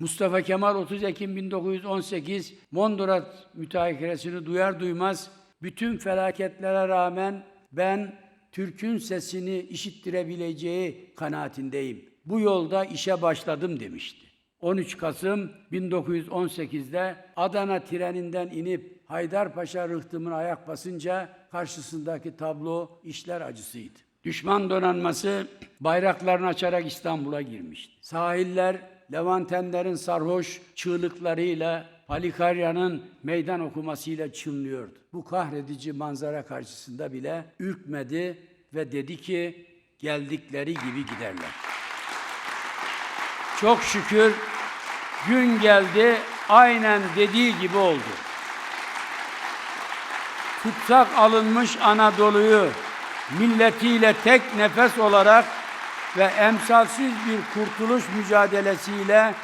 Mustafa Kemal 30 Ekim 1918 Mondrat mütahiresini duyar duymaz bütün felaketlere rağmen ben Türk'ün sesini işittirebileceği kanaatindeyim. Bu yolda işe başladım demişti. 13 Kasım 1918'de Adana treninden inip Haydarpaşa rıhtımına ayak basınca karşısındaki tablo işler acısıydı. Düşman donanması bayraklarını açarak İstanbul'a girmişti. Sahiller Levantenlerin sarhoş çığlıklarıyla Palikarya'nın meydan okumasıyla çınlıyordu. Bu kahredici manzara karşısında bile ürkmedi ve dedi ki geldikleri gibi giderler. Çok şükür gün geldi aynen dediği gibi oldu. Tutsak alınmış Anadolu'yu milletiyle tek nefes olarak ve emsalsiz bir kurtuluş mücadelesiyle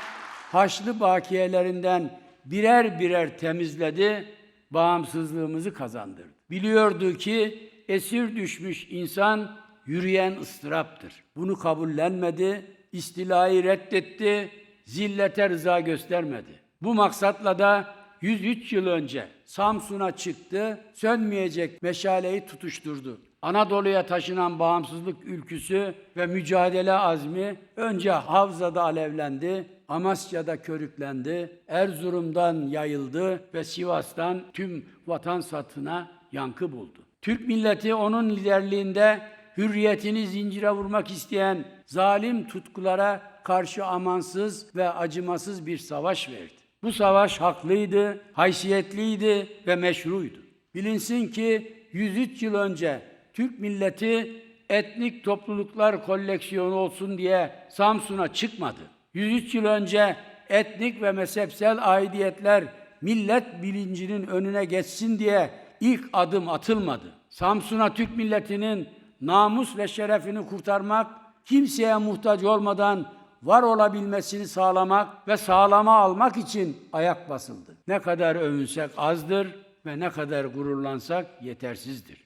Haçlı bakiyelerinden birer birer temizledi, bağımsızlığımızı kazandırdı. Biliyordu ki esir düşmüş insan yürüyen ıstıraptır. Bunu kabullenmedi, istilayı reddetti, zillete rıza göstermedi. Bu maksatla da 103 yıl önce Samsun'a çıktı, sönmeyecek meşaleyi tutuşturdu. Anadolu'ya taşınan bağımsızlık ülküsü ve mücadele azmi önce Havza'da alevlendi, Amasya'da körüklendi, Erzurum'dan yayıldı ve Sivas'tan tüm vatan satına yankı buldu. Türk milleti onun liderliğinde hürriyetini zincire vurmak isteyen zalim tutkulara karşı amansız ve acımasız bir savaş verdi. Bu savaş haklıydı, haysiyetliydi ve meşruydu. Bilinsin ki 103 yıl önce Türk milleti etnik topluluklar koleksiyonu olsun diye Samsun'a çıkmadı. 103 yıl önce etnik ve mezhepsel aidiyetler millet bilincinin önüne geçsin diye ilk adım atılmadı. Samsun'a Türk milletinin namus ve şerefini kurtarmak, kimseye muhtaç olmadan var olabilmesini sağlamak ve sağlama almak için ayak basıldı. Ne kadar övünsek azdır ve ne kadar gururlansak yetersizdir.